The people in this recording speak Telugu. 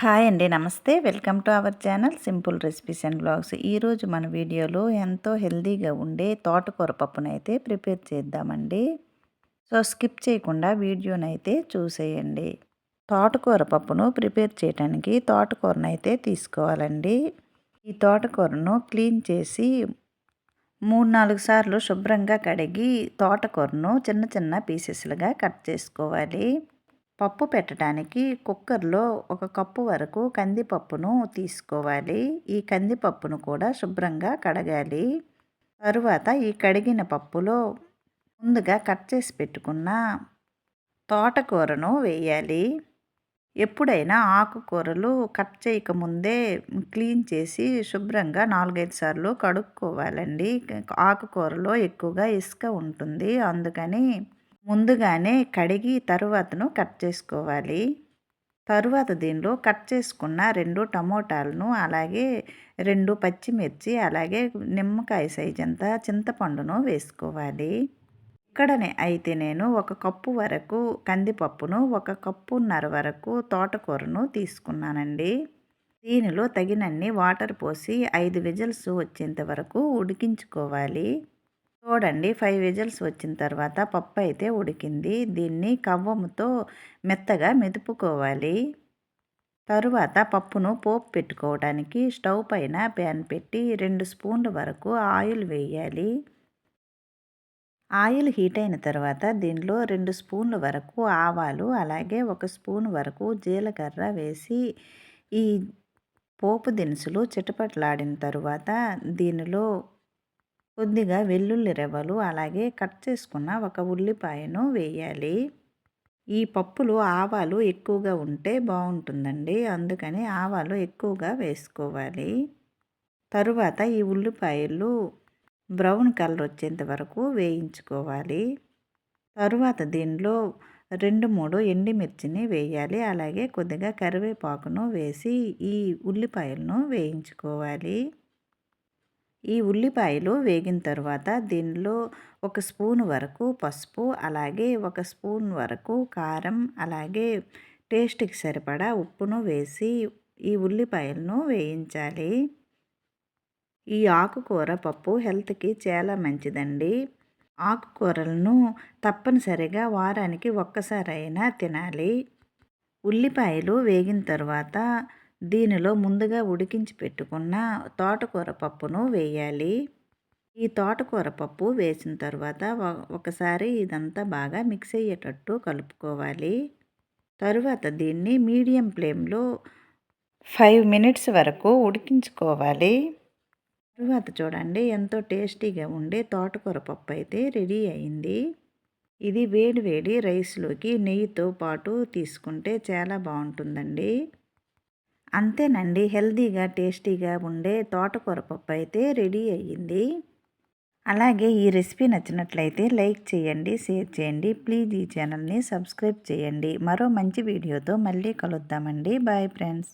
హాయ్ అండి నమస్తే. Welcome to our channel simple recipes and blogs ఈరోజు మన వీడియోలో ఎంతో హెల్దీగా ఉండే తోటకూర పప్పునైతే ప్రిపేర్ చేద్దామండి. సో స్కిప్ చేయకుండా వీడియోనైతే చూసేయండి. తోటకూర పప్పును ప్రిపేర్ చేయడానికి తోటకూరనైతే తీసుకోవాలండి. ఈ తోటకూరను క్లీన్ చేసి మూడు నాలుగు సార్లు శుభ్రంగా కడిగి తోటకూరను చిన్న చిన్న పీసెస్లుగా కట్ చేసుకోవాలి. పప్పు పెట్టడానికి కుక్కర్లో ఒక కప్పు వరకు కందిపప్పును తీసుకోవాలి. ఈ కందిపప్పును కూడా శుభ్రంగా కడగాలి. తరువాత ఈ కడిగిన పప్పులో ముందుగా కట్ చేసి పెట్టుకున్న తోటకూరను వేయాలి. ఎప్పుడైనా ఆకుకూరలు కట్ చేయకముందే క్లీన్ చేసి శుభ్రంగా నాలుగైదు సార్లు కడుక్కోవాలండి. ఆకుకూరలో ఎక్కువగా ఇసుక ఉంటుంది. అందుకని ముందుగానే కడిగి తరువాతను కట్ చేసుకోవాలి. తరువాత దీనిలో కట్ చేసుకున్న రెండు టమోటాలను అలాగే రెండు పచ్చిమిర్చి అలాగే నిమ్మకాయ సైజ్ అంతా చింతపండును వేసుకోవాలి. ఇక్కడనే అయితే నేను ఒక కప్పు వరకు కందిపప్పును ఒక కప్పున్నర వరకు తోటకూరను తీసుకున్నానండి. దీనిలో తగినన్ని వాటర్ పోసి ఐదు విజిల్స్ వచ్చేంత వరకు ఉడికించుకోవాలి. చూడండి ఫైవ్ విజిల్స్ వచ్చిన తర్వాత పప్పు అయితే ఉడికింది. దీన్ని కవ్వముతో మెత్తగా మెదుపుకోవాలి. తరువాత పప్పును పోపు పెట్టుకోవడానికి స్టవ్ పైన ప్యాన్ పెట్టి రెండు స్పూన్ల వరకు ఆయిల్ వేయాలి. ఆయిల్ హీట్ అయిన తర్వాత దీనిలో రెండు స్పూన్ల వరకు ఆవాలు అలాగే ఒక స్పూన్ వరకు జీలకర్ర వేసి ఈ పోపు దినుసులు చిటపట్లాడిన తరువాత దీనిలో కొద్దిగా వెల్లుల్లి రెవ్వలు అలాగే కట్ చేసుకున్న ఒక ఉల్లిపాయను వేయాలి. ఈ పప్పులు ఆవాలు ఎక్కువగా ఉంటే బాగుంటుందండి. అందుకని ఆవాలు ఎక్కువగా వేసుకోవాలి. తరువాత ఈ ఉల్లిపాయలు బ్రౌన్ కలర్ వచ్చేంత వరకు వేయించుకోవాలి. తరువాత దీనిలో రెండు మూడు ఎండిమిర్చిని వేయాలి. అలాగే కొద్దిగా కరివేపాకును వేసి ఈ ఉల్లిపాయలను వేయించుకోవాలి. ఈ ఉల్లిపాయలు వేగిన తర్వాత దీనిలో ఒక స్పూన్ వరకు పసుపు అలాగే ఒక స్పూన్ వరకు కారం అలాగే టేస్ట్కి సరిపడా ఉప్పును వేసి ఈ ఉల్లిపాయలను వేయించాలి. ఈ ఆకుకూర పప్పు హెల్త్కి చాలా మంచిదండి. ఆకుకూరలను తప్పనిసరిగా వారానికి ఒక్కసారైనా తినాలి. ఉల్లిపాయలు వేగిన తర్వాత దీనిలో ముందుగా ఉడికించి పెట్టుకున్న తోటకూర పప్పును వేయాలి. ఈ తోటకూర పప్పు వేసిన తర్వాత ఒకసారి ఇదంతా బాగా మిక్స్ అయ్యేటట్టు కలుపుకోవాలి. తరువాత దీన్ని మీడియం ఫ్లేమ్లో ఫైవ్ మినిట్స్ వరకు ఉడికించుకోవాలి. తరువాత చూడండి ఎంతో టేస్టీగా ఉండే తోటకూర పప్పు అయితే రెడీ అయింది. ఇది వేడి వేడి రైస్లోకి నెయ్యితో పాటు తీసుకుంటే చాలా బాగుంటుందండి. అంతేనండి. హెల్తీగా టేస్టీగా ఉండే తోటకూర పప్పు అయితే రెడీ అయ్యింది. అలాగే ఈ రెసిపీ నచ్చినట్లయితే లైక్ చేయండి షేర్ చేయండి. ప్లీజ్ ఈ ఛానల్ని సబ్స్క్రైబ్ చేయండి. మరో మంచి వీడియోతో మళ్ళీ కలుద్దామండి. Bye friends.